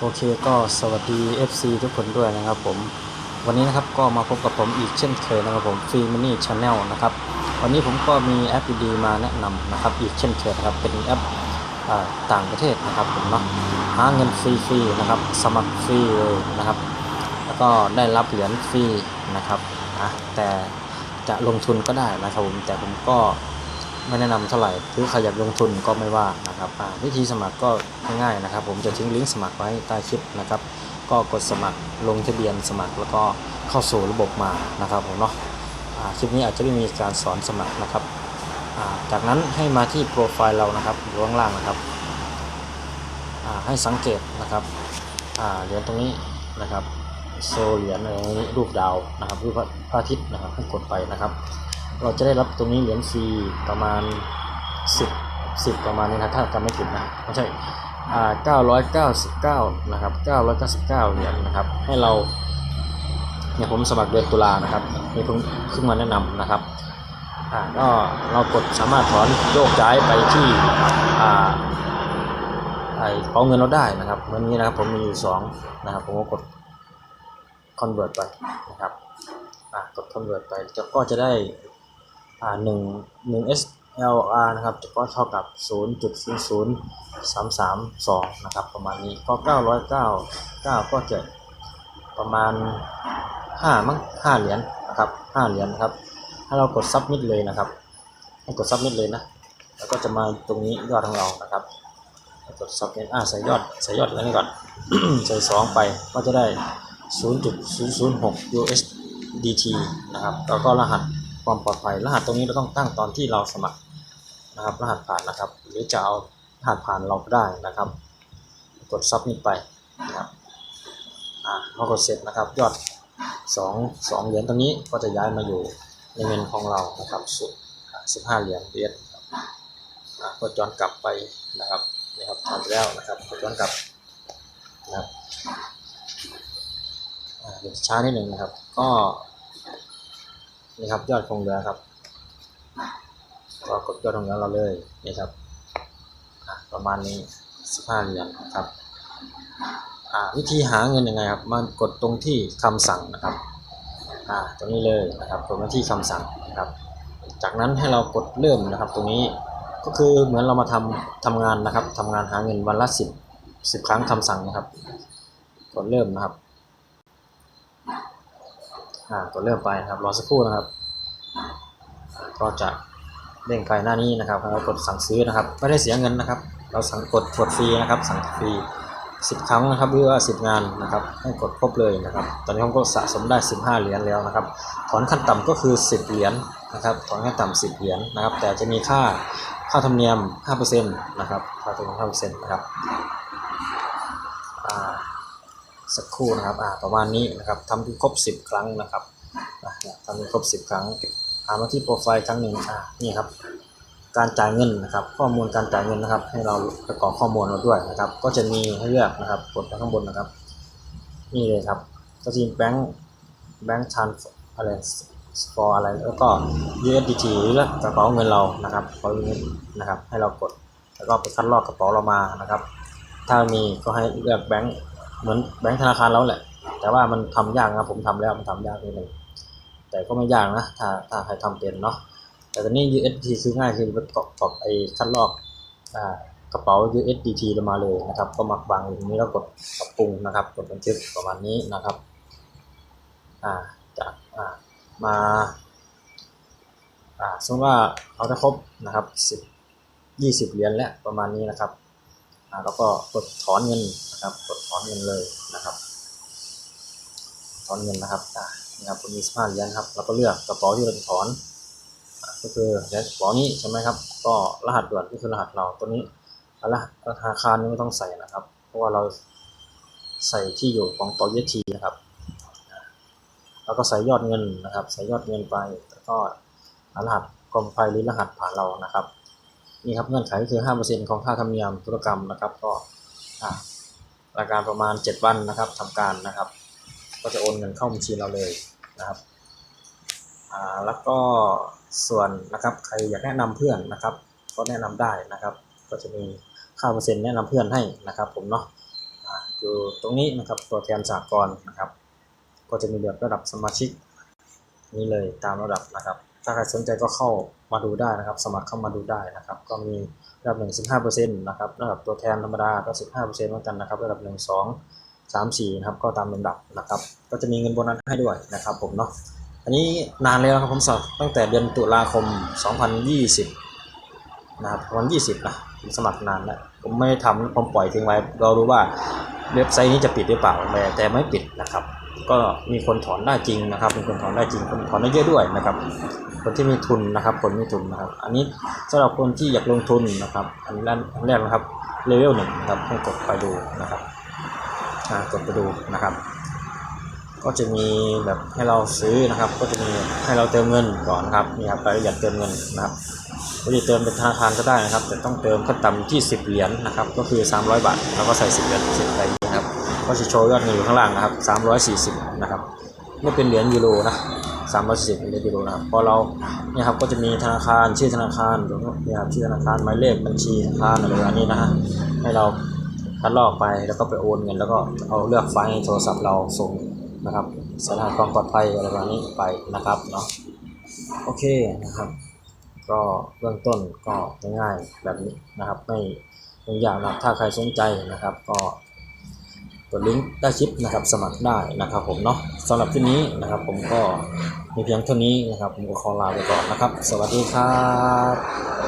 โอเคก็สวัสดี FC ทุกคนด้วยนะครับผมวันนี้นะครับก็มาพบกับผมอีกเช่นเคยนะครับผมฟรีมินี่ชาแนลนะครับวันนี้ผมก็มีแอปดีๆมาแนะนำนะครับอีกเช่นเคยครับเป็นแอปต่างประเทศนะครับผมเนาะหาเงินฟรีๆนะครับสมัครฟรีเลยนะครับ แล้วก็ได้รับเหรียญฟรีนะครับนะแต่จะลงทุนก็ได้นะครับผมแต่ผมก็ ไม่แนะนำเท่าไหร่หรือใครอยากลงทุนก็ไม่ว่านะครับวิธีสมัครก็ง่ายๆนะครับ ผมจะทิ้งลิงก์สมัครไว้ใต้คลิปนะครับ ก็กดสมัครลงทะเบียนสมัครแล้วก็เข้าสู่ระบบมานะครับผมเนาะคลิปนี้อาจจะไม่มีการสอนสมัครนะครับ จากนั้นให้มาที่โปรไฟล์เรานะครับอยู่ข้างล่างนะครับ ให้สังเกตนะครับเหรียญตรงนี้นะครับโซเหรียญอะไรนี้รูปดาวนะครับรูปพระอาทิตย์นะครับให้กดไปนะครับ เราจะได้รับตรงนี้เหรียญฟรีประมาณ 10 10 ประมาณนี้นะถ้าจำไม่ผิดนะไม่ใช่อ่า999นะครับ999เหรียญนะครับ ให้เราเนี่ยผมสมัครเดือนตุลานะครับนี่เพิ่งเพิ่งมาแนะนำนะครับอ่าก็เรากดสามารถถอนโยกย้ายไปที่อ่าไอเป๋าเงินเราได้นะครับเหมือนนี้นะครับผมมีอยู่สองนะครับผมก็กด convert ไปนะครับอ่ากด convert ไปจะก็จะได้ อ่าหนึ่งหนึ่ง SLR นะครับก็เท่ากับ 0.00332 นะครับ ประมาณนี้ก็999ก็จะประมาณ 5 มั้ง 5 เหรียญนะครับ 5 เหรียญนะครับให้เรากด submit เลยนะครับให้กด submit เลยนะ แล้วก็จะมาตรงนี้ยอดของเรานะครับ กด submit อ่าใส่ยอด ใส่ยอดแล้วนี่ก่อน ใส่ 2 ไปก็จะได้ 0.006 USDT นะครับ แล้วก็รหัส ความปลอดภัย รหัสตรงนี้เราต้องตั้งตอนที่เราสมัครนะครับ รหัสผ่านนะครับ หรือจะเอารหัสผ่านเราก็ได้นะครับ กด submit ไปนะครับอ่าพอกดเสร็จนะครับ ยอด2 2เหรียญตรงนี้ก็จะย้ายมาอยู่ในเงินของเรานะครับสุด15เหรียญเดครับอ่ากดย้อนกลับไปนะครับนี่ครับทำแล้วนะครับกดย้อนกลับนะครับเดี๋ยวช้านิดหนึ่งนะครับ ก็ นี่ครับ ยอดคงเหลือครับก็กดยอดคงเหลือเราเลยนี่ครับประมาณนี้15เหรียญนะครับอ่าวิธีหาเงินยังไงครับมันกดตรงที่คำสั่งนะครับอ่าตรงนี้เลยนะครับกดมาที่คำสั่งนะครับ จากนั้นให้เรากดเริ่มนะครับ ตรงนี้ก็คือเหมือนเรามาทำทำงานนะครับทำงานหาเงินวันละสิบสิบครั้งคำสั่งนะครับ กดเริ่มนะครับ อ่ากดเริ่มไปนะครับรอสักครู่นะครับ ก็จะเด้งไปหน้านี้นะครับเรากดสั่งซื้อนะครับไม่ได้เสียเงินนะครับ เราสั่งกดกดฟรีนะครับ สั่งฟรีสิบครั้งนะครับหรือว่าสิบงานนะครับให้กดครบเลยนะครับ ตอนนี้ผมก็สะสมได้สิบห้าเหรียญแล้วนะครับถอนขั้นต่ำก็คือสิบเหรียญนะครับถอนขั้นต่ำสิบเหรียญนะครับ แต่จะมีค่าค่าธรรมเนียมห้าเปอร์เซ็นต์นะครับค่าธรรมเนียมห้าเปอร์เซ็นต์นะครับ สักครู่นะครับอ่าประมาณนี้นะครับทำถึงครบ 10 ครั้งนะครับอะเนี่ยทำถึงครบ 10 ครั้งอ่ามาที่โปรไฟล์ครั้งหนึ่งอ่านี่ครับการจ่ายเงินนะครับ ข้อมูลการจ่ายเงินนะครับ ให้เราประกอบข้อมูลเราด้วยนะครับ ก็จะมีให้เลือกนะครับกดไปข้างบนนะครับ นี่เลยครับ ก็จะมีแบงค์แบงค์ทันอะไรสกอร์อะไรแล้วก็ USDT หรือกระเป๋าเงินเรานะครับกระเป๋าเงินนะครับ ให้เรากด แล้วก็ไปคัดลอกกระเป๋าเรามานะครับ ถ้ามีก็ให้เลือกแบงค์ เหมือนแบงค์ธนาคารแล้วแหละ แต่ว่ามันทำยากนะผมทำแล้วมันทำยากนิดหนึ่งแต่ก็ไม่ยากนะถ้าถ้าใครทำเป็นเนาะแต่ตอนนี้ USDT คือง่ายคือประกอบกับไอ้คัดลอกอ่ากระเป๋า USDT ลงมาเลยนะครับ ก็มาวางอยู่ตรงนี้แล้วกดปรับปรุงนะครับ กดบันทึกประมาณนี้นะครับอ่าจากอ่ามาอ่าสมมติว่าเอาได้ครบนะครับสิบยี่สิบเหรียญแล้วประมาณนี้นะครับ แล้วก็กดถอนเงินนะครับ กดถอนเงินเลยนะครับ ถอนเงินนะครับอ่านี่ครับคุณมีสมาพเหรียญครับเราก็เลือกกระเป๋าที่เราจะถอนอ่าก็คือเหรียญกระเป๋านี้ใช่ไหมครับ ก็รหัสด่วนก็คือรหัสเราตัวนี้รหัสธนาคารนี่ไม่ต้องใส่นะครับ เพราะว่าเราใส่ที่อยู่ของต่อเยทีนะครับอ่าแล้วก็ใส่ยอดเงินนะครับ ใส่ยอดเงินไปแล้วก็รหัสกรมไฟหรือรหัสผ่านเรานะครับ นี่ครับเงื่อนไขก็คือ5%ของค่าธรรมเนียมธุรกรรมนะครับ ก็อ่ารายการประมาณ 7 วันนะครับทำการนะครับ ก็จะโอนเงินเข้าบัญชีเราเลยนะครับอ่าแล้วก็ส่วนนะครับใครอยากแนะนำเพื่อนนะครับ ก็แนะนำได้นะครับ ก็จะมีค่าเปอร์เซ็นต์แนะนำเพื่อนให้นะครับ ผมเนาะอ่าอยู่ตรงนี้นะครับตัวแทนสากลนะครับ ก็จะมีแบบระดับสมาชิกนี่เลยตามระดับนะครับ ถ้าใครสนใจก็เข้ามาดูได้นะครับ สมัครเข้ามาดูได้นะครับ ก็มีระดับหนึ่งสิบห้าเปอร์เซ็นต์นะครับระดับตัวแทนธรรมดาก็สิบห้าเปอร์เซ็นต์เหมือนกันนะครับระดับหนึ่งสองสามสี่นะครับก็ตามลำดับนะครับ ก็จะมีเงินโบนัสให้ด้วยนะครับผมเนาะอันนี้นานแล้วนะครับผมสอบตั้งแต่เดือนตุลาคม 2020นะครับประมาณ20นะผมสมัครนานแล้วผมไม่ทำผมปล่อยทิ้งไว้ เรารู้ว่าเว็บไซต์นี้จะปิดหรือเปล่าแต่แต่ไม่ปิดนะครับ ก็มีคนถอนได้จริงนะครับมีคนถอนได้จริงคนถอนได้เยอะด้วยนะครับ คนที่มีทุนนะครับ คนมีทุนนะครับ อันนี้สำหรับคนที่อยากลงทุนนะครับ อันแรกอันแรกนะครับเลเวลหนึ่งนะครับให้กดไปดูนะครับอ่ากดไปดูนะครับ ก็จะมีแบบให้เราซื้อนะครับ ก็จะมีให้เราเติมเงินก่อนนะครับนี่ครับรายละเอียดเติมเงินนะครับเราจะเติมเป็นธนาคารก็ได้นะครับ แต่ต้องเติมขั้นต่ำที่ 10 เหรียญนะครับ ก็คือ 300 บาทแล้วก็ใส่ 10 เหรียญ10อะไรอย่างนี้นะครับ ก็จะโชว์ยอดเงินอยู่ข้างล่างนะครับ 340 นะครับไม่เป็นเหรียญยูโรนะ 340เป็นเหรียญยูโรนะครับพอเราเนี่ยครับก็จะมีธนาคารชื่อธนาคารเนี่ยครับชื่อธนาคารหมายเลขบัญชีธนาคารอะไรอันนี้นะฮะให้เราคัดลอกไปแล้วก็ไปโอนเงิน แล้วก็เอาเลือกไฟล์ในโทรศัพท์เราส่งนะครับสถานความปลอดภัยอะไรประมาณนี้ไปนะครับเนาะโอเคนะครับก็เบื้องต้นก็ง่ายๆแบบนี้นะครับไม่ไม่ยากนะถ้าใครสนใจนะครับ ก็ กดลิงก์ใต้คลิปนะครับสมัครได้นะครับผมเนาะสำหรับที่นี้นะครับ ผมก็มีเพียงเท่านี้นะครับ ผมก็ขอลาไปก่อนนะครับ สวัสดีครับ